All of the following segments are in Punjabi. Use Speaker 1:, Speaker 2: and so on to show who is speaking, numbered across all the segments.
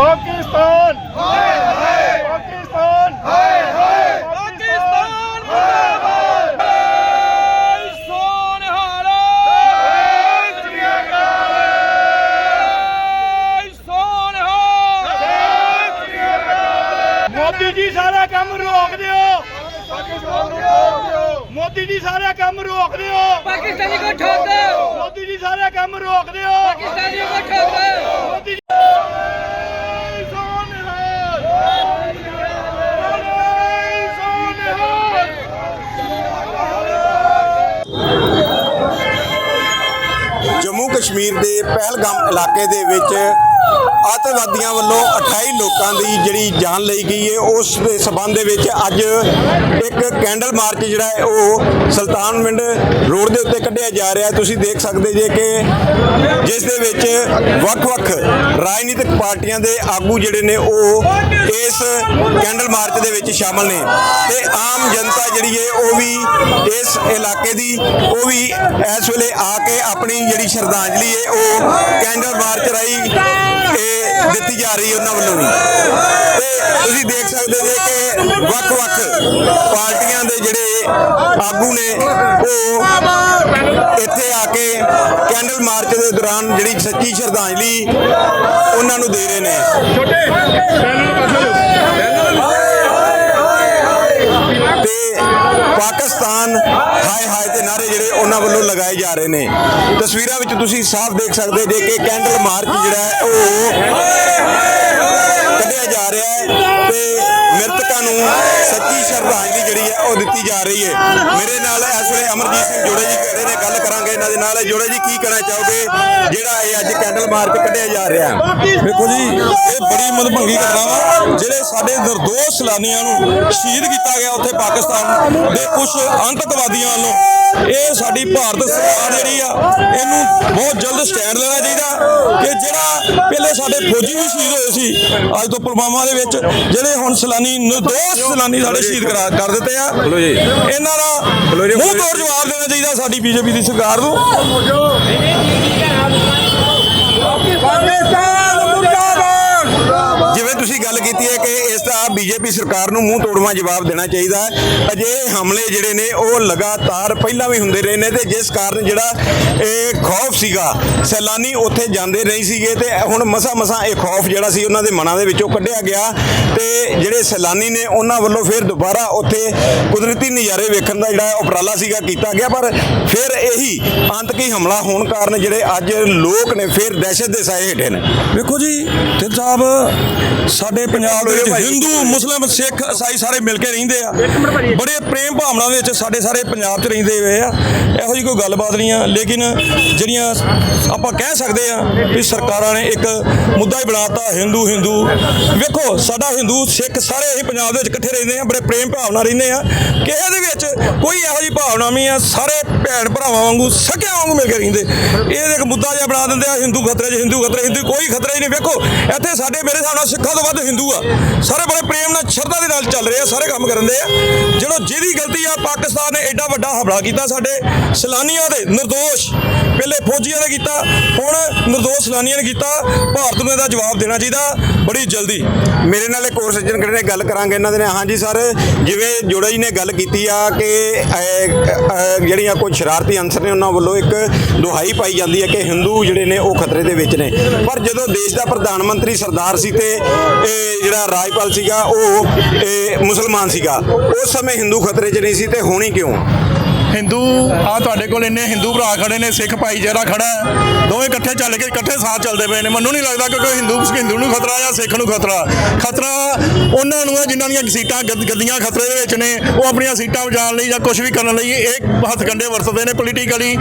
Speaker 1: ਪਾਕਿਸਤਾਨ। ਹਾਏ ਹਾਏ ਪਾਕਿਸਤਾਨ। ਹਾਏ ਹਾਏ
Speaker 2: ਪਾਕਿਸਤਾਨ ਮੁਰਦਾਬਾਦ। ਹਾਏ ਸੋਨਹਾਰਾ। ਹਾਏ ਸ੍ਰੀਅਕਾਲ ਹਾਏ ਸੋਨਹਾਰਾ।
Speaker 1: ਹਾਏ ਸ੍ਰੀਅਕਾਲ ਮੋਦੀ ਜੀ ਸਾਰਾ ਕੰਮ ਰੋਕ ਦਿਓ। ਪਾਕਿਸਤਾਨ ਨੂੰ ਰੋਕ ਦਿਓ ਮੋਦੀ ਜੀ ਸਾਰਾ ਕੰਮ ਰੋਕ ਦਿਓ।
Speaker 2: ਪਾਕਿਸਤਾਨੀ ਕੋ ਠੋਕ ਦਿਓ।
Speaker 1: ਮੋਦੀ ਜੀ ਸਾਰਾ ਕੰਮ ਰੋਕ ਦਿਓ। ਪਾਕਿਸਤਾਨੀ ਕੋ ਠੋਕ
Speaker 3: ਦਿਓ। ਕਸ਼ਮੀਰ ਦੇ ਪਹਿਲਗਾਮ ਇਲਾਕੇ ਦੇ ਵਿੱਚ ਅੱਤਵਾਦੀਆਂ ਵੱਲੋਂ 28 ਲੋਕਾਂ ਦੀ ਜਿਹੜੀ ਜਾਨ ਲਈ ਗਈ ਹੈ, ਉਸ ਦੇ ਸਬੰਧ ਦੇ ਵਿੱਚ ਅੱਜ ਇੱਕ ਕੈਂਡਲ ਮਾਰਚ ਜਿਹੜਾ ਹੈ, ਉਹ ਸੁਲਤਾਨ ਪਿੰਡ ਰੋਡ ਦੇ ਉੱਤੇ ਕੱਢਿਆ ਜਾ ਰਿਹਾ ਹੈ। ਤੁਸੀਂ ਦੇਖ ਸਕਦੇ ਜੇ ਕਿ ਜਿਸ ਦੇ ਵਿੱਚ ਵੱਖ-ਵੱਖ ਰਾਜਨੀਤਿਕ ਪਾਰਟੀਆਂ ਦੇ ਆਗੂ ਜਿਹੜੇ ਨੇ, ਉਹ ਇਸ ਕੈਂਡਲ ਮਾਰਚ ਦੇ ਵਿੱਚ ਸ਼ਾਮਲ ਨੇ। ਤੇ ਆਮ ਜਨਤਾ ਜਿਹੜੀ ਹੈ, ਉਹ ਵੀ ਇਸ ਇਲਾਕੇ ਦੀ, ਉਹ ਵੀ ਇਸ ਵੇਲੇ ਆ ਕੇ ਆਪਣੀ ਜਿਹੜੀ ਸ਼ਰਧਾਂਜਲੀ ਹੈ, ਉਹ ਕੈਂਡਲ ਮਾਰਚ ਰਾਹੀਂ ਦਿੱਤੀ ਜਾ ਰਹੀ ਹੈ ਉਹਨਾਂ ਵੱਲੋਂ ਵੀ। ਤੇ ਤੁਸੀਂ ਦੇਖ ਸਕਦੇ ਜੇ ਕਿ ਵੱਖ-ਵੱਖ ਪਾਰਟੀਆਂ ਦੇ ਜਿਹੜੇ ਆਗੂ ਨੇ, ਉਹ ਇੱਥੇ ਆ ਕੇ ਕੈਂਡਲ ਮਾਰਚ ਦੇ ਦੌਰਾਨ ਜਿਹੜੀ ਸੱਚੀ ਸ਼ਰਧਾਂਜਲੀ ਉਹਨਾਂ ਨੂੰ ਦੇ ਰਹੇ ਨੇ। ਪਾਕਿਸਤਾਨ, ਹਾਏ ਹਾਏ ਦੇ ਨਾਰੇ ਜਿਹੜੇ ਉਹਨਾਂ ਵੱਲੋਂ ਲਗਾਏ ਜਾ ਰਹੇ ਨੇ। ਤਸਵੀਰਾਂ ਵਿੱਚ ਤੁਸੀਂ ਸਾਫ਼ ਦੇਖ ਸਕਦੇ ਜੇ ਕਿ ਕੈਂਡਲ ਮਾਰਚ ਜਿਹੜਾ ਹੈ, ਉਹ ਕੱਢਿਆ ਜਾ ਰਿਹਾ ਹੈ ਤੇ ਮ੍ਰਿਤਕਾਂ ਨੂੰ ਸੱਚੀ ਸ਼ਰਧਾਂਜਲੀ ਜਿਹੜੀ ਹੈ ਉਹ ਦਿੱਤੀ ਜਾ ਰਹੀ ਹੈ। ਮੇਰੇ ਨਾਲ ਇਸ ਵੇਲੇ ਅਮਰਜੀਤ ਸਿੰਘ ਜੋੜੇ ਜੀ ਖੜੇ ਨੇ, ਗੱਲ ਕਰਾਂਗੇ ਇਹਨਾਂ ਦੇ ਨਾਲ। ਜੋੜੇ ਜੀ, ਕੀ ਕਹਿਣਾ ਚਾਹੋਗੇ? ਜਿਹੜਾ ਇਹ ਅੱਜ ਕੈਂਡਲ ਮਾਰਚ ਕੱਢਿਆ ਜਾ ਰਿਹਾ
Speaker 4: ਦੇਖੋ ਜੀ, ਇਹ ਬੜੀ ਮਦਭੰਗੀ ਘਟਨਾ ਵਾ, ਜਿਹੜੇ ਸਾਡੇ ਨਿਰਦੋਸ਼ ਸੈਲਾਨੀਆਂ ਨੂੰ ਸ਼ਹੀਦ ਕੀਤਾ ਗਿਆ ਉੱਥੇ ਪਾਕਿਸਤਾਨ ਦੇ ਕੁਝ ਆਤੰਕਵਾਦੀਆਂ ਵੱਲੋਂ। ਇਹ ਸਾਡੀ ਭਾਰਤ ਸਰਕਾਰ ਜਿਹੜੀ ਆ, ਇਹਨੂੰ ਬਹੁਤ ਜਲਦ ਸਟੈਂਡ ਲੈਣਾ ਚਾਹੀਦਾ ਕਿ ਜਿਹੜਾ ਪਹਿਲੇ ਸਾਡੇ ਫੌਜੀ ਵੀ ਸ਼ਹੀਦ ਹੋਏ ਸੀ, ਅੱਜ ਤੋਂ ਪੁਲਵਾਮਾ ਦੇ ਵਿੱਚ, ਜਿਹੜੇ ਹੁਣ ਸੈਲਾਨੀ ਨਿਰਦੋਸ਼ ਸੈਲਾਨੀ ਸਾਡੇ ਸ਼ਹੀਦ ਕਰਾ ਕਰ ਦਿੱਤੇ ਆ। ਇਹਨਾਂ ਦਾ ਮੂੰਹ ਤੋੜ ਜਵਾਬ ਦੇਣਾ ਚਾਹੀਦਾ ਸਾਡੀ ਬੀਜੇਪੀ ਦੀ ਸਰਕਾਰ ਨੂੰ।
Speaker 3: ਜਿਵੇਂ ਤੁਸੀਂ ਗੱਲ ਕੀਤੀ ਹੈ ਕਿ ਦਾ ਬੀਜੇਪੀ ਸਰਕਾਰ ਨੂੰ ਮੂੰਹ ਤੋੜਵਾ ਜਵਾਬ ਦੇਣਾ ਚਾਹੀਦਾ ਹੈ। ਅਜੇ ਹਮਲੇ ਜਿਹੜੇ ਨੇ ਉਹ ਲਗਾਤਾਰ ਪਹਿਲਾਂ ਵੀ ਹੁੰਦੇ ਰਹੇ ਨੇ ਤੇ ਜਿਸ ਕਾਰਨ ਜਿਹੜਾ ਇਹ ਖੌਫ ਸੀਗਾ ਸੈਲਾਨੀ ਉੱਥੇ ਜਾਂਦੇ ਨਹੀਂ ਸੀਗੇ ਤੇ ਹੁਣ ਮਸਾ ਮਸਾ ਇਹ ਖੌਫ ਜਿਹੜਾ ਸੀ ਉਹਨਾਂ ਦੇ ਮਨਾਂ ਦੇ ਵਿੱਚੋਂ ਕੱਢਿਆ ਗਿਆ ਤੇ ਜਿਹੜੇ ਸੈਲਾਨੀ ਨੇ ਉਹਨਾਂ ਵੱਲੋਂ ਫਿਰ ਦੁਬਾਰਾ ਉੱਥੇ ਕੁਦਰਤੀ ਨਜ਼ਾਰੇ ਵੇਖਣ ਦਾ ਜਿਹੜਾ ਉਪਰਾਲਾ ਸੀਗਾ ਕੀਤਾ ਗਿਆ। ਪਰ ਫਿਰ ਇਹੀ ਆਤੰਕੀ ਹਮਲਾ ਹੋਣ ਕਾਰਨ ਜਿਹੜੇ ਅੱਜ ਲੋਕ ਨੇ ਫਿਰ ਦਹਿਸ਼ਤ ਦੇ ਸਾਏ ਹੇਠੇ ਨੇ।
Speaker 4: ਵੇਖੋ ਜੀ ਢਿੱਡ ਸਾਹਿਬ ਸਾਡੇ ਪੰਜਾਬ ਦੇ ਵਿੱਚ ਹਿੰਦੂ ਮੁਸਲਿਮ ਸਿੱਖ ਈਸਾਈ ਸਾਰੇ ਮਿਲ ਕੇ ਰਹਿੰਦੇ ਆ। ਬੜੇ ਪ੍ਰੇਮ ਭਾਵਨਾ ਵਿੱਚ ਸਾਡੇ ਸਾਰੇ ਪੰਜਾਬ 'ਚ ਰਹਿੰਦੇ ਹੋਏ ਆ। ਇਹੋ ਜਿਹੀ ਕੋਈ ਗੱਲਬਾਤ ਨਹੀਂ ਆ। ਲੇਕਿਨ ਜਿਹੜੀਆਂ ਆਪਾਂ ਕਹਿ ਸਕਦੇ ਆ ਵੀ ਸਰਕਾਰਾਂ ਨੇ ਇੱਕ ਮੁੱਦਾ ਹੀ ਬਣਾਤਾ ਹਿੰਦੂ ਹਿੰਦੂ ਵੇਖੋ ਸਾਡਾ ਹਿੰਦੂ ਸਿੱਖ ਸਾਰੇ ਅਸੀਂ ਪੰਜਾਬ ਦੇ ਵਿੱਚ ਇਕੱਠੇ ਰਹਿੰਦੇ ਆ ਬੜੇ ਪ੍ਰੇਮ ਭਾਵਨਾ ਰਹਿੰਦੇ ਆ। ਕਿਸੇ ਦੇ ਵਿੱਚ ਕੋਈ ਇਹੋ ਜਿਹੀ ਭਾਵਨਾ ਨਹੀਂ ਆ, ਸਾਰੇ ਭੈਣ ਭਰਾਵਾਂ ਵਾਂਗੂ ਸਕਿਆਂ ਵਾਂਗੂ ਮਿਲ ਕੇ ਰਹਿੰਦੇ। ਇਹ ਇੱਕ ਮੁੱਦਾ ਜਿਹਾ ਬਣਾ ਦਿੰਦੇ ਆ, ਹਿੰਦੂ ਖਤਰੇ 'ਚ, ਹਿੰਦੂ ਖਤਰੇ, ਹਿੰਦੂ ਕੋਈ ਖਤਰਾ ਹੀ ਨਹੀਂ। ਵੇਖੋ, ਇੱਥੇ ਸਾਡੇ ਮੇਰੇ ਹਿਸਾਬ ਨਾਲ ਸਿੱਖਾਂ ਤੋਂ ਵੱਧ ਹਿੰਦੂ ਆ। ਸਾਰੇ ਬੜੇ ਪ੍ਰੇਮ ਨਾਲ, ਸ਼ਰਧਾ ਦੇ ਨਾਲ ਚੱਲ ਰਹੇ ਆ, ਸਾਰੇ ਕੰਮ ਕਰਨ ਦੇ ਆ। ਜਿਹੜੋ ਜਿਹਦੀ ਗਲਤੀ ਆ, ਪਾਕਿਸਤਾਨ ਨੇ ਐਡਾ ਵੱਡਾ ਹਮਲਾ ਕੀਤਾ ਸਾਡੇ ਸੈਲਾਨੀਆਂ ਦੇ, ਨਿਰਦੋਸ਼। ਪਹਿਲੇ ਫੌਜੀਆਂ ਨੇ ਕੀਤਾ, ਹੁਣ ਨਿਰਦੋਸ਼ ਸੈਲਾਨੀਆਂ ਨੇ ਕੀਤਾ। ਭਾਰਤ ਨੂੰ ਇਹਦਾ ਜਵਾਬ ਦੇਣਾ ਚਾਹੀਦਾ, ਬੜੀ ਜਲਦੀ।
Speaker 3: ਮੇਰੇ ਨਾਲ ਇੱਕ ਹੋਰ ਸੱਜਣ ਖੜੇ ਨੇ, ਗੱਲ ਕਰਾਂਗੇ ਇਹਨਾਂ ਦੇ ਨੇ ਹਾਂਜੀ, ਸਰ, ਜਿਵੇਂ ਜੋੜਾ ਜੀ ਨੇ ਗੱਲ ਕੀਤੀ ਆ ਕਿ ਜਿਹੜੀਆਂ ਕੁਝ ਸ਼ਰਾਰਤੀ ਅੰਸਰ ਨੇ ਉਹਨਾਂ ਵੱਲੋਂ ਇੱਕ ਦੁਹਾਈ ਪਾਈ ਜਾਂਦੀ ਹੈ ਕਿ ਹਿੰਦੂ ਜਿਹੜੇ ਨੇ ਉਹ ਖਤਰੇ ਦੇ ਵਿੱਚ ਨੇ। ਪਰ ਜਦੋਂ ਦੇਸ਼ ਦਾ ਪ੍ਰਧਾਨ ਮੰਤਰੀ ਸਰਦਾਰ ਸੀ ਤੇ ਜਿਹੜਾ ਰਾਜਪਾਲ ਸੀਗਾ, ਉਹ ਮੁਸਲਮਾਨ ਸੀਗਾ, ਉਸ ਸਮੇਂ ਹਿੰਦੂ ਖਤਰੇ 'ਚ ਨਹੀਂ ਸੀ ਤੇ ਹੋਣੀ ਕਿਉਂ?
Speaker 5: ਹਿੰਦੂ ਆ ਤੁਹਾਡੇ ਕੋਲ ਇੰਨੇ ਹਿੰਦੂ ਭਰਾ ਖੜੇ ਨੇ, ਸਿੱਖ ਭਾਈਚਾਰਾ ਖੜਾ ਦੋਵੇਂ ਇਕੱਠੇ ਚੱਲ ਕੇ ਇਕੱਠੇ ਸਾਥ ਚੱਲਦੇ ਪਏ ਨੇ। ਮੈਨੂੰ ਨਹੀਂ ਲੱਗਦਾ ਕਿ ਕੋਈ ਹਿੰਦੂ ਹਿੰਦੂ ਨੂੰ ਖਤਰਾ ਜਾਂ ਸਿੱਖ ਨੂੰ ਖਤਰਾ। ਖਤਰਾ ਉਹਨਾਂ ਨੂੰ ਹੈ ਜਿਨ੍ਹਾਂ ਦੀਆਂ ਸੀਟਾਂ ਗੱਦ- ਗੱਦੀਆਂ ਖਤਰੇ ਦੇ ਵਿੱਚ ਨੇ। ਉਹ ਆਪਣੀਆਂ ਸੀਟਾਂ ਬਚਾਉਣ ਲਈ ਜਾਂ ਕੁਝ ਵੀ ਕਰਨ ਲਈ ਇਹ ਹੱਥਕੰਡੇ ਵਰਤਦੇ ਨੇ ਪੋਲੀਟੀਕਲੀ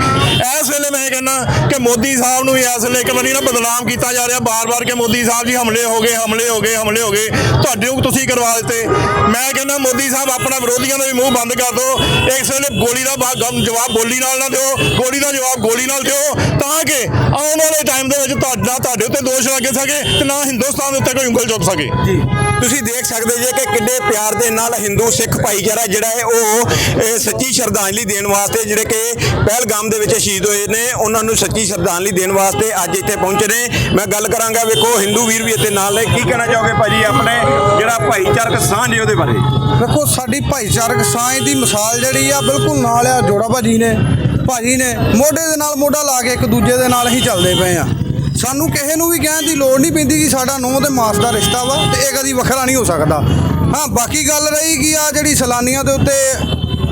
Speaker 5: ਇਸ ਵੇਲੇ ਮੈਂ ਕਹਿੰਦਾ ਕਿ ਮੋਦੀ ਸਾਹਿਬ ਨੂੰ ਵੀ ਇਸ ਵੇਲੇ ਇੱਕ ਵਾਰੀ ਨਾ ਬਦਨਾਮ ਕੀਤਾ ਜਾ ਰਿਹਾ। ਬਾਰ-ਬਾਰ ਕਿ ਮੋਦੀ ਸਾਹਿਬ ਜੀ ਹਮਲੇ ਹੋ ਗਏ, ਹਮਲੇ ਹੋ ਗਏ, ਹਮਲੇ ਹੋ ਗਏ। ਤੁਹਾਡੇ ਨੂੰ ਤੁਸੀਂ ਕਰਵਾ ਦਿੱਤੇ। ਮੈਂ ਕਹਿੰਦਾ ਮੋਦੀ ਸਾਹਿਬ ਆਪਣਾ ਵਿਰੋਧੀਆਂ ਦਾ ਵੀ ਮੂੰਹ ਬੰਦ ਕਰ ਦਿਓ। ਇਸ ਵੇਲੇ ਗੋਲੀ ਦਾ ਗਮ ਜਵਾਬ ਬੋਲੀ ਨਾਲ ਨਾ ਦਿਓ ਗੋਲੀ ਦਾ ਜਵਾਬ ਗੋਲੀ ਨਾਲ ਦਿਓ ਤਾਂ ਕਿ ਆਉਣ ਵਾਲੇ ਟਾਈਮ ਦੇ ਵਿੱਚ ਤੁਹਾਡਾ ਤੁਹਾਡੇ ਉੱਤੇ ਦੋਸ਼ ਲੱਗ ਸਕੇ ਤੇ ਨਾ ਹਿੰਦੁਸਤਾਨ ਦੇ ਉੱਤੇ ਕੋਈ ਉਂਗਲ ਚੁੱਕ ਸਕੇ।
Speaker 3: ਤੁਸੀਂ ਦੇਖ ਸਕਦੇ ਜੇ ਕਿ ਕਿੰਨੇ ਪਿਆਰ ਦੇ ਨਾਲ ਹਿੰਦੂ ਸਿੱਖ ਭਾਈਚਾਰਾ ਜਿਹੜਾ ਹੈ ਉਹ ਇਹ ਸੱਚੀ ਸ਼ਰਧਾਂਜਲੀ ਦੇਣ ਵਾਸਤੇ ਜਿਹੜੇ ਕਿ ਪਹਿਲਗਾਮ ਦੇ ਵਿੱਚ ਸ਼ਹੀਦ ਹੋਏ ਨੇ ਉਹਨਾਂ ਨੂੰ ਸੱਚੀ ਸ਼ਰਧਾਂਜਲੀ ਦੇਣ ਵਾਸਤੇ ਅੱਜ ਇੱਥੇ ਪਹੁੰਚੇ ਨੇ। ਮੈਂ ਗੱਲ ਕਰਾਂਗਾ ਵੇਖੋ ਹਿੰਦੂ ਵੀਰ ਵੀ ਇੱਥੇ ਨਾਲ ਨੇ। ਕੀ ਕਹਿਣਾ ਚਾਹੋਗੇ ਭਾਜੀ ਆਪਣੇ ਜਿਹੜਾ ਭਾਈਚਾਰਕ ਸਾਂਝ ਹੈ ਉਹਦੇ ਬਾਰੇ?
Speaker 6: ਵੇਖੋ ਸਾਡੀ ਭਾਈਚਾਰਕ ਸਾਂਝ ਦੀ ਮਿਸਾਲ ਜਿਹੜੀ ਆ ਬਿਲਕੁਲ ਨਾਲ ਆ ਜੋੜਾ ਭਾਜੀ ਨੇ ਭਾਜੀ ਨੇ, ਮੋਢੇ ਦੇ ਨਾਲ ਮੋਢਾ ਲਾ ਕੇ ਇੱਕ ਦੂਜੇ ਦੇ ਨਾਲ ਹੀ ਚੱਲਦੇ ਪਏ ਆ। ਸਾਨੂੰ ਕਿਸੇ ਨੂੰ ਵੀ ਕਹਿਣ ਦੀ ਲੋੜ ਨਹੀਂ ਪੈਂਦੀ ਕਿ ਸਾਡਾ ਨੂੰਹ ਤੇ ਮਾਸ ਦਾ ਰਿਸ਼ਤਾ ਵਾ ਤੇ ਇਹ ਕਦੀ ਵੱਖਰਾ ਨਹੀਂ ਹੋ ਸਕਦਾ। ਹਾਂ, ਬਾਕੀ ਗੱਲ ਰਹੀ ਕਿ ਆ ਜਿਹੜੀ ਸੈਲਾਨੀਆਂ ਦੇ ਉੱਤੇ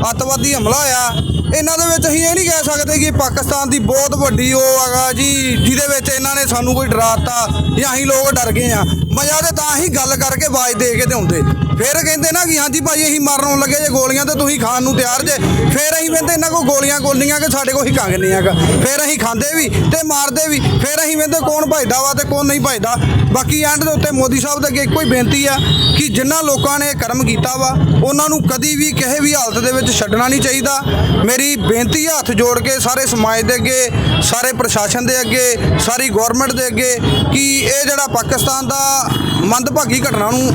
Speaker 6: ਅੱਤਵਾਦੀ ਹਮਲਾ ਆ ਇਹਨਾਂ ਦੇ ਵਿੱਚ ਅਸੀਂ ਇਹ ਨਹੀਂ ਕਹਿ ਸਕਦੇ ਕਿ ਪਾਕਿਸਤਾਨ ਦੀ ਬਹੁਤ ਵੱਡੀ ਉਹ ਹੈਗਾ ਜੀ, ਜਿਹਦੇ ਵਿੱਚ ਇਹਨਾਂ ਨੇ ਸਾਨੂੰ ਕੋਈ ਡਰਾਤਾ ਜਾਂ ਅਸੀਂ ਲੋਕ ਡਰ ਗਏ ਆ। ਮਜ਼ਾ ਤੇ ਤਾਂ ਹੀ ਗੱਲ ਕਰਕੇ ਆਵਾਜ਼ ਦੇ ਕੇ ਤੇ ਹੁੰਦੇ ਫਿਰ ਕਹਿੰਦੇ ਨਾ ਕਿ ਹਾਂਜੀ ਭਾਈ, ਅਸੀਂ ਮਾਰਨ ਲੱਗੇ ਜੇ ਗੋਲੀਆਂ ਤੇ ਤੁਸੀਂ ਖਾਣ ਨੂੰ ਤਿਆਰ ਜੇ। ਫਿਰ ਅਸੀਂ ਕਹਿੰਦੇ ਇਹਨਾਂ ਕੋਲ ਗੋਲੀਆਂ ਗੋਲੀਆਂ ਕਿ ਸਾਡੇ ਕੋਲ ਹਿਕੰਗ ਨਹੀਂ ਹੈਗਾ। ਫਿਰ ਅਸੀਂ ਖਾਂਦੇ ਵੀ ਤੇ ਮਾਰਦੇ ਵੀ। ਫਿਰ ਅਸੀਂ ਕਹਿੰਦੇ ਕੌਣ ਭਜਦਾ ਵਾ ਤੇ ਕੌਣ ਨਹੀਂ ਭਜਦਾ। ਬਾਕੀ ਐਂਡ ਦੇ ਉੱਤੇ ਮੋਦੀ ਸਾਹਿਬ ਦੇ ਅੱਗੇ ਇੱਕੋ ਹੀ ਬੇਨਤੀ ਆ ਕਿ ਜਿਨ੍ਹਾਂ ਲੋਕਾਂ ਨੇ ਕਰਮ ਕੀਤਾ ਵਾ, ਉਹਨਾਂ ਨੂੰ ਕਦੀ ਵੀ ਕਿਸੇ ਵੀ ਹਾਲਤ ਦੇ ਵਿੱਚ ਛੱਡਣਾ ਨਹੀਂ ਚਾਹੀਦਾ। ਮੇਰੀ ਬੇਨਤੀ ਆ ਹੱਥ ਜੋੜ ਕੇ ਸਾਰੇ ਸਮਾਜ ਦੇ ਅੱਗੇ, ਸਾਰੇ ਪ੍ਰਸ਼ਾਸਨ ਦੇ ਅੱਗੇ, ਸਾਰੀ ਗਵਰਨਮੈਂਟ ਦੇ ਅੱਗੇ ਕਿ ਇਹ ਜਿਹੜਾ ਪਾਕਿਸਤਾਨ ਦਾ ਮੰਦਭਾਗੀ ਘਟਨਾ ਨੂੰ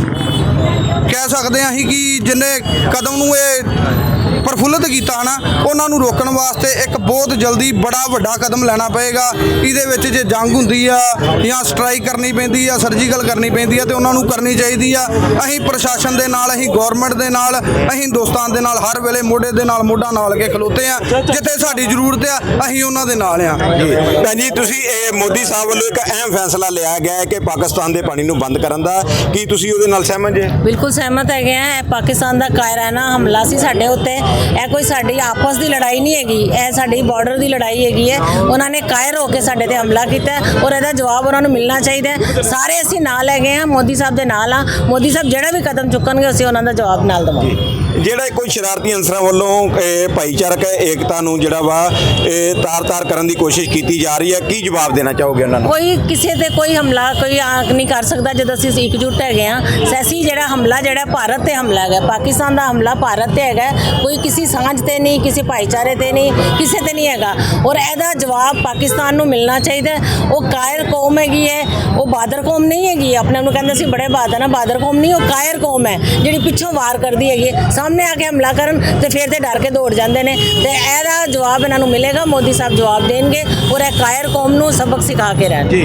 Speaker 6: ਕਹਿ ਸਕਦੇ ਹਾਂ ਅਸੀਂ ਕਿ ਜਿੰਨੇ ਕਦਮ ਨੂੰ ਇਹ ਪ੍ਰਫੁੱਲਤ ਕੀਤਾ ਨਾ ਉਹਨਾਂ ਨੂੰ ਰੋਕਣ ਵਾਸਤੇ ਇੱਕ ਬਹੁਤ ਜਲਦੀ ਬੜਾ ਵੱਡਾ ਕਦਮ ਲੈਣਾ ਪਏਗਾ। ਇਹਦੇ ਵਿੱਚ ਜੇ ਜੰਗ ਹੁੰਦੀ ਆ ਜਾਂ ਸਟ੍ਰਾਈਕ ਕਰਨੀ ਪੈਂਦੀ ਆ ਸਰਜੀਕਲ ਕਰਨੀ ਪੈਂਦੀ ਆ ਤੇ ਉਹਨਾਂ ਨੂੰ ਕਰਨੀ ਚਾਹੀਦੀ ਆ। ਅਸੀਂ ਪ੍ਰਸ਼ਾਸਨ ਦੇ ਨਾਲ ਅਸੀਂ ਗਵਰਨਮੈਂਟ ਦੇ ਨਾਲ ਅਸੀਂ ਹਿੰਦੁਸਤਾਨ ਦੇ ਨਾਲ ਹਰ ਵੇਲੇ ਮੋਢੇ ਦੇ ਨਾਲ ਮੋਢਾ ਨਾਲ ਕੇ ਖਲੋਤੇ ਆ। ਜਿੱਥੇ ਸਾਡੀ ਜ਼ਰੂਰਤ ਆ ਅਸੀਂ ਉਹਨਾਂ ਦੇ ਨਾਲ ਆ।
Speaker 3: ਭੈਣ ਜੀ ਤੁਸੀਂ ਇਹ ਮੋਦੀ ਸਾਹਿਬ ਵੱਲੋਂ ਇੱਕ ਅਹਿਮ ਫੈਸਲਾ ਲਿਆ ਗਿਆ ਹੈ ਕਿ ਪਾਕਿਸਤਾਨ ਦੇ ਪਾਣੀ ਨੂੰ ਬੰਦ ਕਰਨ ਦਾ। ਕੀ ਤੁਸੀਂ ਉਹਦੇ ਨਾਲ ਸਹਿਮਤ ਜੇ?
Speaker 7: ਬਿਲਕੁਲ ਸਹਿਮਤ ਹੈਗੇ ਆ। ਪਾਕਿਸਤਾਨ ਦਾ ਕਾਇਰਾਨਾ ਹਮਲਾ ਸੀ ਸਾਡੇ ਉੱਤੇ। ਇਹ ਕੋਈ ਸਾਡੀ ਆਪਸ ਦੀ ਲੜਾਈ ਨਹੀਂ ਹੈਗੀ ਇਹ ਸਾਡੀ ਬਾਰਡਰ ਦੀ ਲੜਾਈ ਹੈਗੀ ਹੈ। ਉਹਨਾਂ ਨੇ ਕਾਇਰ ਹੋ ਕੇ ਸਾਡੇ ਤੇ ਹਮਲਾ ਕੀਤਾ ਹੈ ਔਰ ਇਹਦਾ ਜਵਾਬ ਉਹਨਾਂ ਨੂੰ ਮਿਲਣਾ ਚਾਹੀਦਾ ਹੈ। ਸਾਰੇ ਅਸੀਂ ਨਾਲ ਹੈਗੇ ਆ ਮੋਦੀ ਸਾਹਿਬ ਦੇ ਨਾਲ ਆ ਮੋਦੀ ਸਾਹਿਬ ਜਿਹੜਾ ਵੀ ਕਦਮ ਚੁੱਕਣਗੇ ਅਸੀਂ ਉਹਨਾਂ ਦਾ ਜਵਾਬ ਨਾਲ ਦੇਵਾਂਗੇ।
Speaker 3: ਜਿਹੜਾ ਕੋਈ ਸ਼ਰਾਰਤੀ ਅੰਸਰਾਂ ਵੱਲੋਂ ਇਹ ਭਾਈਚਾਰਕ ਏਕਤਾ ਨੂੰ ਜਿਹੜਾ ਵਾ ਇਹ ਤਾਰ-ਤਾਰ ਕਰਨ ਦੀ ਕੋਸ਼ਿਸ਼ ਕੀਤੀ ਜਾ ਰਹੀ ਹੈ ਕੀ ਜਵਾਬ ਦੇਣਾ ਚਾਹੋਗੇ ਉਹਨਾਂ ਨੂੰ?
Speaker 7: ਕੋਈ ਕਿਸੇ ਤੇ ਕੋਈ ਹਮਲਾ ਕੋਈ ਆਂਕ ਨਹੀਂ ਕਰ ਸਕਦਾ ਜਦੋਂ ਅਸੀਂ ਇਕਜੁੱਟ ਹੈਗੇ ਆ ਸੈਸੀ ਜਿਹੜਾ ਹਮਲਾ ਜਿਹੜਾ ਭਾਰਤ ਤੇ ਹਮਲਾ ਹੈਗਾ ਪਾਕਿਸਤਾਨ ਦਾ ਹਮਲਾ ਭਾਰਤ ਤੇ ਹੈਗਾ ਕੋਈ ਕਿਸੇ ਸਾਂਝ ਤੇ ਨਹੀਂ ਕਿਸੇ ਭਾਈਚਾਰੇ ਤੇ ਨਹੀਂ ਕਿਸੇ ਤੇ ਨਹੀਂ ਹੈਗਾ। ਔਰ ਇਹਦਾ ਜਵਾਬ ਪਾਕਿਸਤਾਨ ਨੂੰ ਮਿਲਣਾ ਚਾਹੀਦਾ। ਉਹ ਕਾਇਰ ਕੌਮ ਹੈਗੀ ਹੈ ਉਹ ਬਾਦਰ ਕੌਮ ਨਹੀਂ ਹੈਗੀ। ਆਪਣੇ ਆਪ ਨੂੰ ਕਹਿੰਦੇ ਸੀ ਬੜੇ ਬਹਾਦਰ ਆ ਬਾਦਰ ਕੌਮ ਨਹੀਂ ਉਹ ਕਾਇਰ ਕੌਮ ਹੈ ਜਿਹੜੀ ਪਿੱਛੋਂ ਵਾਰ ਕਰਦੀ ਹੈਗੀ ਹੈ। ਸਾਹਮਣੇ ਆ ਕੇ ਹਮਲਾ ਕਰਨ ਤੇ ਫਿਰ ਤੇ ਡਰ ਕੇ ਦੌੜ ਜਾਂਦੇ ਨੇ। ਤੇ ਇਹਦਾ ਜਵਾਬ ਇਹਨਾਂ ਨੂੰ ਮਿਲੇਗਾ ਮੋਦੀ ਸਾਹਿਬ ਜਵਾਬ ਦੇਣਗੇ। ਔਰ ਇਹ ਕਾਇਰ ਕੌਮ ਨੂੰ ਸਬਕ ਸਿਖਾ ਕੇ ਰਹਿਣ।
Speaker 3: ਜੀ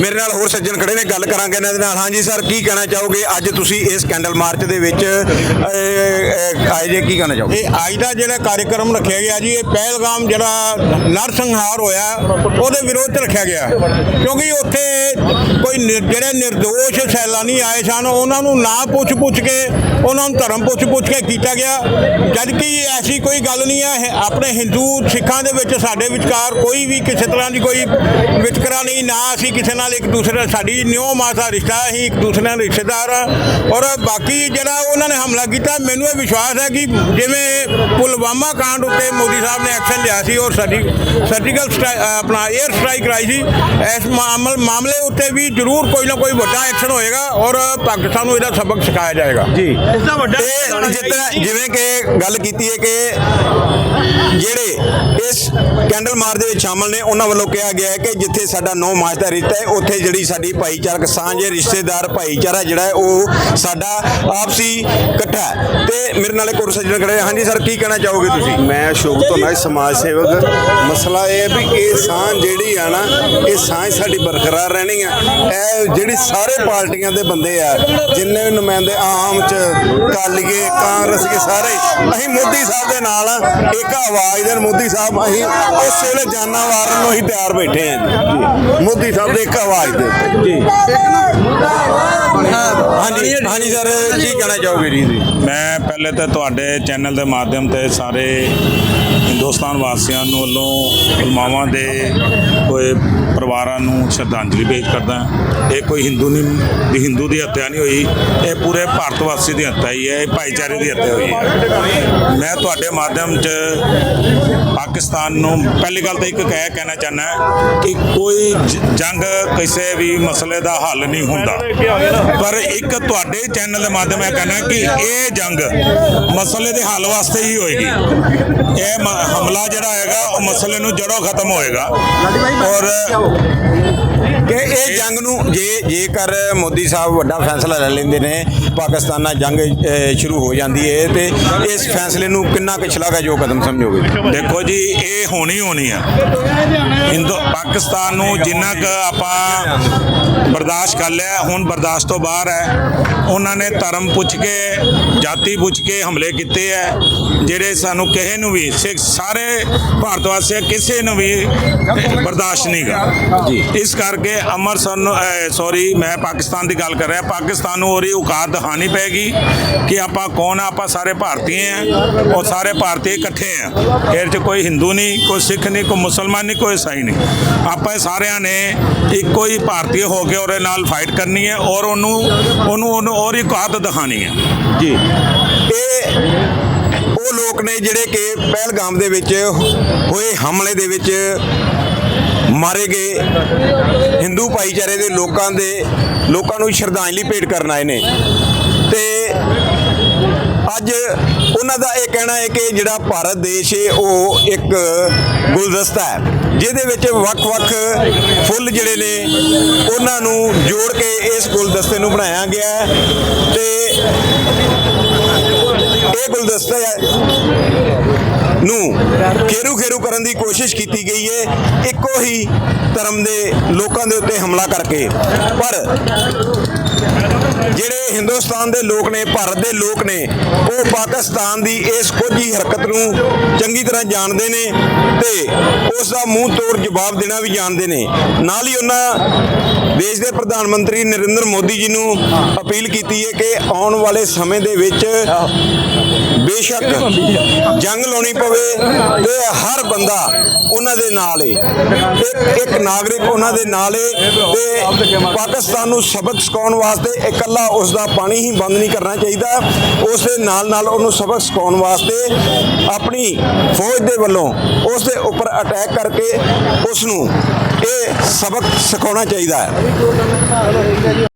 Speaker 3: ਮੇਰੇ ਨਾਲ ਹੋਰ ਸੱਜਣ ਖੜੇ ਨੇ ਗੱਲ ਕਰਾਂਗੇ ਇਹਨਾਂ ਦੇ ਨਾਲ। ਹਾਂਜੀ ਸਰ ਕੀ ਕਹਿਣਾ ਚਾਹੋਗੇ? ਅੱਜ ਤੁਸੀਂ ਇਸ ਕੈਂਡਲ ਮਾਰਚ ਦੇ ਵਿੱਚ ਆਏ ਜੇ ਕੀ ਕਹਿਣਾ ਚਾਹੋਗੇ?
Speaker 8: ਇਹ ਅੱਜ ਦਾ ਜਿਹੜਾ ਕਾਰਜਕ੍ਰਮ ਰੱਖਿਆ ਗਿਆ ਜੀ, ਇਹ ਪਹਿਲਗਾਮ ਜਿਹੜਾ ਨਰਸੰਹਾਰ ਹੋਇਆ, ਉਹਦੇ ਵਿਰੋਧ 'ਚ ਰੱਖਿਆ ਗਿਆ। ਕਿਉਂਕਿ ਉੱਥੇ ਕੋਈ ਨਿਰ- ਜਿਹੜੇ નિર્ਦੋਸ਼ ਸੈਲਾਨੀ ਆਏ ਸਨ, ਉਹਨਾਂ ਨੂੰ ਨਾ ਪੁੱਛ ਪੁੱਛ ਕੇ, ਉਹਨਾਂ ਨੂੰ ਧਰਮ ਪੁੱਛ ਪੁੱਛ ਕੇ ਕੀਤਾ ਗਿਆ। ਜਦ ਕਿ ਐਸੀ ਕੋਈ ਗੱਲ ਨਹੀਂ ਹੈ ਆਪਣੇ ਹਿੰਦੂ ਸਿੱਖਾਂ ਦੇ ਵਿੱਚ, ਸਾਡੇ ਵਿਚਕਾਰ ਕੋਈ ਵੀ ਕਿਸੇ ਤਰ੍ਹਾਂ ਦੀ ਕੋਈ ਵਿਤਕਰਾ ਨਹੀਂ, ਨਾ ਅਸੀਂ ਕਿਸੇ ਨਾਲ ਇੱਕ ਦੂਸਰੇ ਸਾਡੀ ਨਿਉ ਮਾਤਾ ਰਿਸ਼ਤਾ, ਅਸੀਂ ਇੱਕ ਦੂਸਰੇ ਨਾਲ ਰਿਸ਼ਤੇਦਾਰ ਹਾਂ। ਔਰ ਬਾਕੀ ਜਿਹੜਾ ਉਹਨਾਂ ਨੇ ਹਮਲਾ ਕੀਤਾ, ਮੈਨੂੰ ਇਹ ਵਿਸ਼ਵਾਸ ਹੈ ਕਿ ਜਿਵੇਂ ਪੁਲਵਾਮਾ ਕਾਂਡ ਉੱਤੇ ਮੋਦੀ ਸਾਹਿਬ ਨੇ ਐਕਸ਼ਨ ਲਿਆ ਸੀ ਔਰ ਸਾਡੀ ਸਰਜੀਕਲ ਆਪਣਾ 에ਅਰ ਸਟ੍ਰਾਈਕ ਕਰਾਈ ਸੀ। ਇਸ ਮਾਮਲ ਉੱਤੇ ਵੀ ਜ਼ਰੂਰ ਕੋਈ ਨਾ ਕੋਈ ਵੱਡਾ ਐਕਸ਼ਨ ਹੋਏਗਾ ਔਰ ਪਾਕਿਸਤਾਨ ਨੂੰ ਇਹਦਾ ਸਬਕ ਸਿਖਾਇਆ ਜਾਏਗਾ।
Speaker 3: ਜੀ।
Speaker 1: ਇਸ ਦਾ ਵੱਡਾ
Speaker 3: ਤੇ ਜਿਸ ਤਰ੍ਹਾਂ ਜਿਵੇਂ ਕਿ ਗੱਲ ਕੀਤੀ ਹੈ ਕਿ ਕੈਂਡਲ ਮਾਰ ਦੇ ਵਿੱਚ ਸ਼ਾਮਲ ਨੇ। ਉਹਨਾਂ ਵੱਲੋਂ ਕਿਹਾ ਗਿਆ ਹੈ ਕਿ ਜਿੱਥੇ ਸਾਡਾ ਨੌ ਮਾਸ ਦਾ ਰਿਸ਼ਤਾ ਹੈ, ਉੱਥੇ ਜਿਹੜੀ ਸਾਡੀ ਭਾਈਚਾਰਕ ਸਾਂਝ ਹੈ, ਰਿਸ਼ਤੇਦਾਰ ਭਾਈਚਾਰਾ ਜਿਹੜਾ ਹੈ, ਉਹ ਸਾਡਾ ਆਪਸੀ ਇਕੱਠਾ ਹੈ। ਤੇ ਮੇਰੇ ਨਾਲ ਇੱਕ ਹੋਰ ਸੱਜਣ ਖੜੇ ਹਾਂਜੀ ਸਰ, ਕੀ ਕਹਿਣਾ ਚਾਹੋਗੇ ਤੁਸੀਂ?
Speaker 9: ਮੈਂ ਅਸ਼ੋਕ ਧੋਨਾ ਸਮਾਜ ਸੇਵਕ। ਮਸਲਾ ਇਹ ਹੈ ਵੀ ਇਹ ਸਾਂਝ ਜਿਹੜੀ ਆ ਨਾ, ਇਹ ਸਾਂਝ ਸਾਡੀ ਬਰਕਰਾਰ ਰਹਿਣੀ ਆ। ਇਹ ਜਿਹੜੀ ਸਾਰੇ ਪਾਰਟੀਆਂ ਦੇ ਬੰਦੇ ਆ, ਜਿੰਨੇ ਵੀ ਨੁਮਾਇੰਦੇ ਆਮ ਚ, ਕਾਲੀਏ ਕਾਂਗਰਸ ਕੇ ਸਾਰੇ, ਅਸੀਂ ਮੋਦੀ ਸਾਹਿਬ ਦੇ ਨਾਲ ਇੱਕ ਆਵਾਜ਼ ਦੇ ਮੋਦੀ ਸਾਹਿਬ, ਅਸੀਂ ਉਸ ਵੇਲੇ ਜਾਨਾਂ ਵਾਰਨ ਨੂੰ ਅਸੀਂ ਤਿਆਰ ਬੈਠੇ ਆ ਜੀ। ਮੋਦੀ ਸਾਹਿਬ ਦੇ ਇੱਕ ਆਵਾਜ਼ ਦੇ ਉੱਤੇ
Speaker 3: ਜੀ ਹਾਂਜੀ ਹਾਂਜੀ ਸਰ ਕੀ ਕਹਿਣਾ ਚਾਹੋਗੇ ਜੀ?
Speaker 10: ਮੈਂ ਪਹਿਲੇ ਤਾਂ ਤੁਹਾਡੇ ਚੈਨਲ ਦੇ ਮਾਧਿਅਮ ਤੇ ਸਾਰੇ ਹਿੰਦੁਸਤਾਨ ਵਾਸੀਆਂ ਨੂੰ ਵੱਲੋਂ ਉਲਮਾਵਾਂ ਦੇ ਕੋਈ ਪਰਿਵਾਰਾਂ ਨੂੰ ਸ਼ਰਧਾਂਜਲੀ ਪੇਸ਼ ਕਰਦਾ ਹਾਂ। ਇਹ ਕੋਈ ਹਿੰਦੂ ਨਹੀਂ ਦੀ ਹਿੰਦੂ ਦੀ ਹੱਤਿਆ ਨਹੀਂ ਹੋਈ। ਇਹ ਪੂਰੇ ਭਾਰਤ ਵਾਸੀ ਦੀ ਹੱਤਿਆ ਹੀ ਹੈ ਇਹ ਭਾਈਚਾਰੇ ਦੀ ਹੱਤਿਆ ਹੋਈ ਹੈ। ਮੈਂ ਤੁਹਾਡੇ ਮਾਧਿਅਮ 'ਚ ਪਾਕਿਸਤਾਨ ਨੂੰ ਪਹਿਲੀ ਗੱਲ ਤਾਂ ਇੱਕ ਕਹਿ ਕਹਿਣਾ ਚਾਹੁੰਦਾ ਕਿ ਕੋਈ ਜੰਗ ਕਿਸੇ ਵੀ ਮਸਲੇ ਦਾ ਹੱਲ ਨਹੀਂ ਹੁੰਦਾ। ਪਰ ਇੱਕ ਤੁਹਾਡੇ ਚੈਨਲ ਦੇ ਮਾਧਿਅਮ ਨਾਲ ਕਹਿਣਾ ਕਿ ਇਹ ਜੰਗ ਮਸਲੇ ਦੇ ਹੱਲ ਵਾਸਤੇ ਹੀ ਹੋਏਗੀ। ਇਹ ਮ- ਹਮਲਾ ਜਿਹੜਾ ਹੈਗਾ, ਉਹ ਮਸਲੇ ਨੂੰ ਜੜੋਂ ਖਤਮ ਹੋਏਗਾ। ਔਰ
Speaker 3: ਕਿ ਇਹ ਜੰਗ ਨੂੰ ਜੇ ਜੇਕਰ ਮੋਦੀ ਸਾਹਿਬ ਵੱਡਾ ਫੈਸਲਾ ਲੈ ਲੈਂਦੇ ਨੇ ਪਾਕਿਸਤਾਨ ਨਾਲ ਜੰਗ ਸ਼ੁਰੂ ਹੋ ਜਾਂਦੀ ਹੈ ਤੇ ਇਸ ਫੈਸਲੇ ਨੂੰ ਕਿੰਨਾ ਕੁ ਸ਼ਲਾਘਾਯੋਗ ਕਦਮ ਸਮਝੋਗੇ?
Speaker 10: ਦੇਖੋ ਜੀ ਇਹ ਹੋਣੀ ਹੋਣੀ ਆ। ਹਿੰਦੂ ਪਾਕਿਸਤਾਨ ਨੂੰ ਜਿੰਨਾ ਕੁ ਆਪਾਂ ਬਰਦਾਸ਼ਤ ਕਰ ਲਿਆ ਹੁਣ ਬਰਦਾਸ਼ਤ ਤੋਂ ਬਾਹਰ ਹੈ। ਉਹਨਾਂ ਨੇ ਧਰਮ ਪੁੱਛ ਕੇ ਜਾਤੀ ਪੁੱਛ ਕੇ ਹਮਲੇ ਕੀਤੇ ਐ ਜਿਹੜੇ ਸਾਨੂੰ ਕਿਸੇ ਨੂੰ ਵੀ ਸਿੱਖ ਸਾਰੇ ਭਾਰਤ ਵਾਸੀ ਕਿਸੇ ਨੂੰ ਵੀ ਬਰਦਾਸ਼ਤ ਨਹੀਂਗਾ ਜੀ। ਇਸ ਕਰਕੇ ਅੰਮ੍ਰਿਤਸਰ ਨੂੰ ਸੌਰੀ ਮੈਂ ਪਾਕਿਸਤਾਨ ਦੀ ਗੱਲ ਕਰ ਰਿਹਾ। ਪਾਕਿਸਤਾਨ ਨੂੰ ਉਹਦੀ ਔਕਾਤ ਦਿਖਾਣੀ ਪੈਗੀ ਕਿ ਆਪਾਂ ਕੌਣ ਆ ਆਪਾਂ ਸਾਰੇ ਭਾਰਤੀ ਆ ਉਹ ਸਾਰੇ ਭਾਰਤੀ ਇਕੱਠੇ ਆ। ਇਹਦੇ 'ਚ ਕੋਈ ਹਿੰਦੂ ਨਹੀਂ ਕੋਈ ਸਿੱਖ ਨਹੀਂ ਕੋਈ ਮੁਸਲਮਾਨ ਨਹੀਂ ਕੋਈ ਈਸਾਈ ਨਹੀਂ। ਆਪਾਂ ਸਾਰਿਆਂ ਨੇ ਇੱਕੋ ਹੀ ਭਾਰਤੀ ਹੋ ਕੇ ਉਹਦੇ ਨਾਲ ਫਾਈਟ ਕਰਨੀ ਹੈ ਔਰ ਉਹਨੂੰ ਉਹਨੂੰ ਉਹਨੂੰ ਉਹਦੀ ਔਕਾਤ ਦਿਖਾਣੀ ਹੈ।
Speaker 3: ਜੀ। ਇਹ ਉਹ ਲੋਕ ਨੇ ਜਿਹੜੇ ਕਿ ਪਹਿਲਗਾਮ ਦੇ ਵਿੱਚ ਹੋਏ ਹਮਲੇ ਦੇ ਵਿੱਚ ਮਾਰੇ ਗਏ। ਹਿੰਦੂ ਭਾਈਚਾਰੇ ਦੇ ਲੋਕਾਂ ਦੇ, ਲੋਕਾਂ ਨੂੰ ਸ਼ਰਧਾਂਜਲੀ ਭੇਟ ਕਰਨ ਆਏ ਨੇ। ਤੇ ਅੱਜ ਉਹਨਾਂ ਦਾ ਇਹ ਕਹਿਣਾ ਹੈ ਕਿ ਜਿਹੜਾ ਭਾਰਤ ਦੇਸ਼ ਹੈ, ਉਹ ਇੱਕ ਗੁਲਦਸਤਾ ਹੈ, ਜਿਹਦੇ ਵਿੱਚ ਵੱਖ-ਵੱਖ ਫੁੱਲ ਜਿਹੜੇ ਨੇ, ਉਹਨਾਂ ਨੂੰ ਜੋੜ ਕੇ ਇਸ ਗੁਲਦਸਤੇ ਨੂੰ ਬਣਾਇਆ ਗਿਆ ਹੈ। ਤੇ ਇਹ ਗੁਲਦਸਤਾ ਨੂੰ ਖੇਰੂ ਖੇਰੂ ਕਰਨ ਦੀ ਕੋਸ਼ਿਸ਼ ਕੀਤੀ ਗਈ ਹੈ ਇੱਕੋ ਹੀ ਧਰਮ ਦੇ ਲੋਕਾਂ ਦੇ ਉੱਤੇ ਹਮਲਾ ਕਰਕੇ। ਪਰ ਜਿਹੜੇ ਹਿੰਦੁਸਤਾਨ ਦੇ ਲੋਕ ਨੇ, ਭਾਰਤ ਦੇ ਲੋਕ ਨੇ, ਉਹ ਪਾਕਿਸਤਾਨ ਦੀ ਇਸ ਕੋਝੀ ਹਰਕਤ ਨੂੰ ਚੰਗੀ ਤਰ੍ਹਾਂ ਜਾਣਦੇ ਨੇ ਤੇ ਉਸ ਦਾ ਮੂੰਹ ਤੋੜ ਜਵਾਬ ਦੇਣਾ ਵੀ ਜਾਣਦੇ ਨੇ। ਨਾਲ ਹੀ ਉਹਨਾਂ ਦੇਸ਼ ਦੇ ਪ੍ਰਧਾਨ ਮੰਤਰੀ ਨਰਿੰਦਰ ਮੋਦੀ ਜੀ ਨੂੰ ਅਪੀਲ ਕੀਤੀ ਹੈ ਕਿ ਆਉਣ ਵਾਲੇ ਸਮੇਂ ਦੇ ਵਿੱਚ ਬੇਸ਼ੱਕ ਜੰਗ ਲਾਉਣੀ ਪਵੇ ਤੇ ਹਰ ਬੰਦਾ ਉਹਨਾਂ ਦੇ ਨਾਲ ਏ। ਇੱਕ ਇੱਕ ਨਾਗਰਿਕ ਉਹਨਾਂ ਦੇ ਨਾਲ ਏ ਤੇ ਪਾਕਿਸਤਾਨ ਨੂੰ ਸਬਕ ਸਿਖਾਉਣ ਵਾਸਤੇ ਇਕੱਲਾ ਉਸ ਦਾ ਪਾਣੀ ਹੀ ਬੰਦ ਨਹੀਂ ਕਰਨਾ ਚਾਹੀਦਾ। ਉਸ ਦੇ ਨਾਲ ਨਾਲ ਉਹਨੂੰ ਸਬਕ ਸਿਖਾਉਣ ਵਾਸਤੇ ਆਪਣੀ ਫੌਜ ਦੇ ਵੱਲੋਂ ਉਸ ਦੇ ਉੱਪਰ ਅਟੈਕ ਕਰਕੇ ਉਸ ਨੂੰ ਇਹ ਸਬਕ ਸਿਖਾਉਣਾ ਚਾਹੀਦਾ ਹੈ।